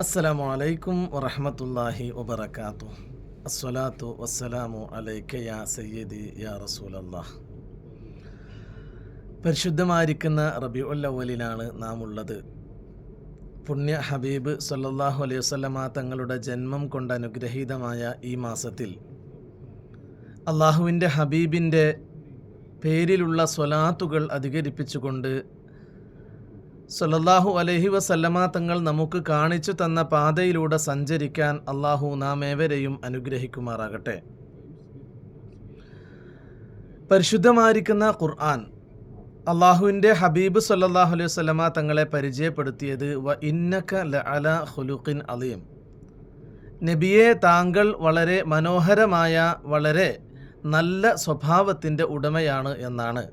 അസ്സലാമു അലൈക്കും വറഹമത്തല്ലാഹി വബർക്കാത്തു അസ്സലാത്തു വസ്സലാമു അലൈക്ക യാ സയ്യദി യാ റസൂലല്ലാഹ് പരിശുദ്ധമായിരിക്കുന്ന റബി ഉല്ലവലിനാണ് നാം ഉള്ളത് പുണ്യ ഹബീബ് സല്ലാഹു അലൈഹി വസ്ലമ തങ്ങളുടെ ജന്മം കൊണ്ട് അനുഗ്രഹീതമായ ഈ മാസത്തിൽ അള്ളാഹുവിന്റെ ഹബീബിന്റെ പേരിലുള്ള സ്വലാത്തുകൾ അധികരിപ്പിച്ചുകൊണ്ട് സല്ലല്ലാഹു അലഹി വസല്ലമ തങ്ങൾ നമുക്ക് കാണിച്ചു തന്ന പാതയിലൂടെ സഞ്ചരിക്കാൻ അള്ളാഹു നാം ഏവരെയും അനുഗ്രഹിക്കുമാറാകട്ടെ. പരിശുദ്ധമായിരിക്കുന്ന ഖുർആൻ അള്ളാഹുവിന്റെ ഹബീബ് സല്ലല്ലാഹു അലൈഹി വസല്ലമ തങ്ങളെ പരിചയപ്പെടുത്തിയത് വ ഇന്നക ല അല ഖുലുഖിൻ അലീം. നബിയെ താങ്കൾ വളരെ മനോഹരമായ വളരെ നല്ല സ്വഭാവത്തിന്റെ ഉടമയാണ് എന്നാണ്.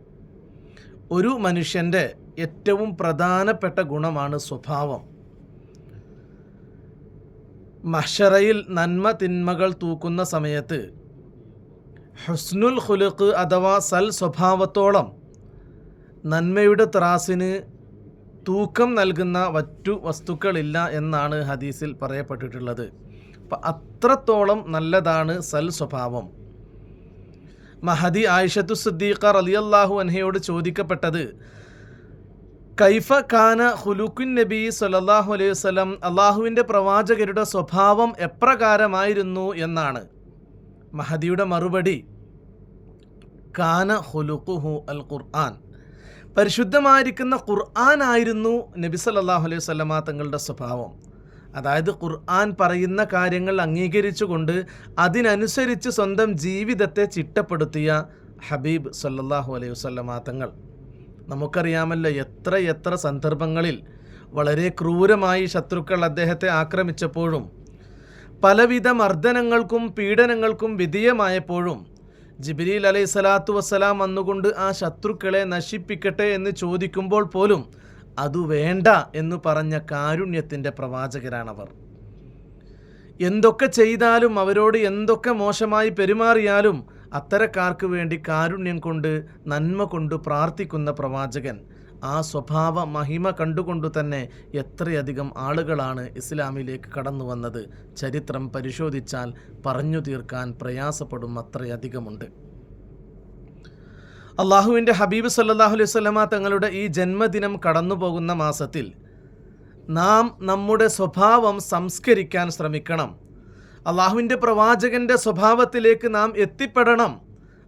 ഒരു മനുഷ്യന്റെ ഏറ്റവും പ്രധാനപ്പെട്ട ഗുണമാണ് സ്വഭാവം. മഷറയിൽ നന്മ തിന്മകൾ തൂക്കുന്ന സമയത്ത് ഹുസ്നുൽ ഖുലുഖ് അഥവാ സൽ സ്വഭാവത്തോളം നന്മയുടെ ത്രാസിന് തൂക്കം നൽകുന്ന മറ്റു വസ്തുക്കളില്ല എന്നാണ് ഹദീസിൽ പറയപ്പെട്ടിട്ടുള്ളത്. അപ്പം അത്രത്തോളം നല്ലതാണ് സൽ സ്വഭാവം. മഹദി ആയിഷത്തു സുദ്ദീഖർ അലിയല്ലാഹു അൻഹയോട് ചോദിക്കപ്പെട്ടത് കൈഫ ഖാന ഹുലുക്കുൻ നബി സല്ലാഹു അലൈഹി വസ്ലം അള്ളാഹുവിന്റെ പ്രവാചകരുടെ സ്വഭാവം എപ്രകാരമായിരുന്നു എന്നാണ്. മഹദിയുടെ മറുപടി ഖാന ഹുലുക്കുഹു അൽ ഖുർആൻ. പരിശുദ്ധമായിരിക്കുന്ന ഖുർആൻ ആയിരുന്നു നബി സല്ലാഹു അലൈഹി വസ്ലമ തങ്ങളുടെ സ്വഭാവം. അതായത് ഖുർആൻ പറയുന്ന കാര്യങ്ങൾ അംഗീകരിച്ചുകൊണ്ട് അതിനനുസരിച്ച് സ്വന്തം ജീവിതത്തെ ചിട്ടപ്പെടുത്തിയ ഹബീബ് സല്ലാഹു അലൈഹി വസ്ലമ തങ്ങൾ. നമുക്കറിയാമല്ലോ എത്ര എത്ര സന്ദർഭങ്ങളിൽ വളരെ ക്രൂരമായി ശത്രുക്കൾ അദ്ദേഹത്തെ ആക്രമിച്ചപ്പോഴും പലവിധ മർദ്ദനങ്ങൾക്കും പീഡനങ്ങൾക്കും വിധേയമായപ്പോഴും ജിബിരിൽ അലൈഹി സ്വലാത്തു വസ്സലാം വന്നുകൊണ്ട് ആ ശത്രുക്കളെ നശിപ്പിക്കട്ടെ എന്ന് ചോദിക്കുമ്പോൾ പോലും അതു വേണ്ട എന്ന് പറഞ്ഞ കാരുണ്യത്തിന്റെ പ്രവാചകരാണവർ. എന്തൊക്കെ ചെയ്താലും അവരോട് എന്തൊക്കെ മോശമായി പെരുമാറിയാലും അത്തരക്കാർക്ക് വേണ്ടി കാരുണ്യം കൊണ്ട് നന്മ കൊണ്ട് പ്രാർത്ഥിക്കുന്ന പ്രവാചകൻ. ആ സ്വഭാവ മഹിമ കണ്ടുകൊണ്ടു തന്നെ എത്രയധികം ആളുകളാണ് ഇസ്ലാമിലേക്ക് കടന്നു വന്നത്. ചരിത്രം പരിശോധിച്ചാൽ പറഞ്ഞു തീർക്കാൻ പ്രയാസപ്പെടും അത്രയധികമുണ്ട്. അള്ളാഹുവിന്റെ ഹബീബ് സല്ലാഹു അലൈഹി സ്വലമ തങ്ങളുടെ ഈ ജന്മദിനം കടന്നു പോകുന്ന മാസത്തിൽ നാം നമ്മുടെ സ്വഭാവം സംസ്കരിക്കാൻ ശ്രമിക്കണം. അള്ളാഹുവിന്റെ പ്രവാചകന്റെ സ്വഭാവത്തിലേക്ക് നാം എത്തിപ്പെടണം.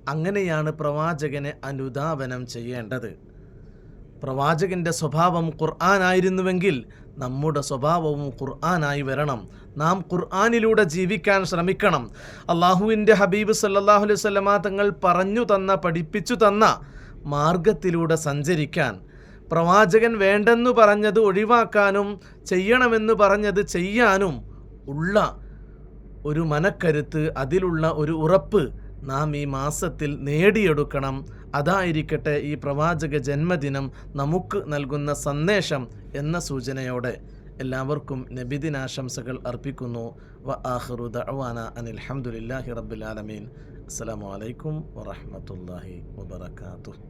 അങ്ങനെയാണ് പ്രവാചകനെ അനുധാവനം ചെയ്യേണ്ടത്. പ്രവാചകന്റെ സ്വഭാവം ഖുർആനായിരുന്നുവെങ്കിൽ നമ്മുടെ സ്വഭാവവും ഖുർആനായി വരണം. നാം ഖുർആാനിലൂടെ ജീവിക്കാൻ ശ്രമിക്കണം. അള്ളാഹുവിന്റെ ഹബീബ് സല്ലാഹു അലൈഹി സ്വലമ തങ്ങൾ പറഞ്ഞു തന്ന പഠിപ്പിച്ചു തന്ന മാർഗത്തിലൂടെ സഞ്ചരിക്കാൻ. പ്രവാചകൻ വേണ്ടെന്നു പറഞ്ഞത് ഒഴിവാക്കാനും ചെയ്യണമെന്ന് പറഞ്ഞത് ചെയ്യാനും ഉള്ള ഒരു മനക്കരുത്ത് അതിലുള്ള ഒരു ഉറപ്പ് നാം ഈ മാസത്തിൽ നേടിയെടുക്കണം. അതായിരിക്കട്ടെ ഈ പ്രവാചക ജന്മദിനം നമുക്ക് നൽകുന്ന സന്ദേശം എന്ന സൂചനയോടെ എല്ലാവർക്കും നബിദിനാശംസകൾ അർപ്പിക്കുന്നു. വ ആഹ്റു ദഅവാന അനിൽ ഹംദുലില്ലാഹി റബ്ബിൽ ആലമീൻ. അസ്സലാമു അലൈക്കും വറഹ്മത്തുള്ളാഹി വബറകാതുഹു.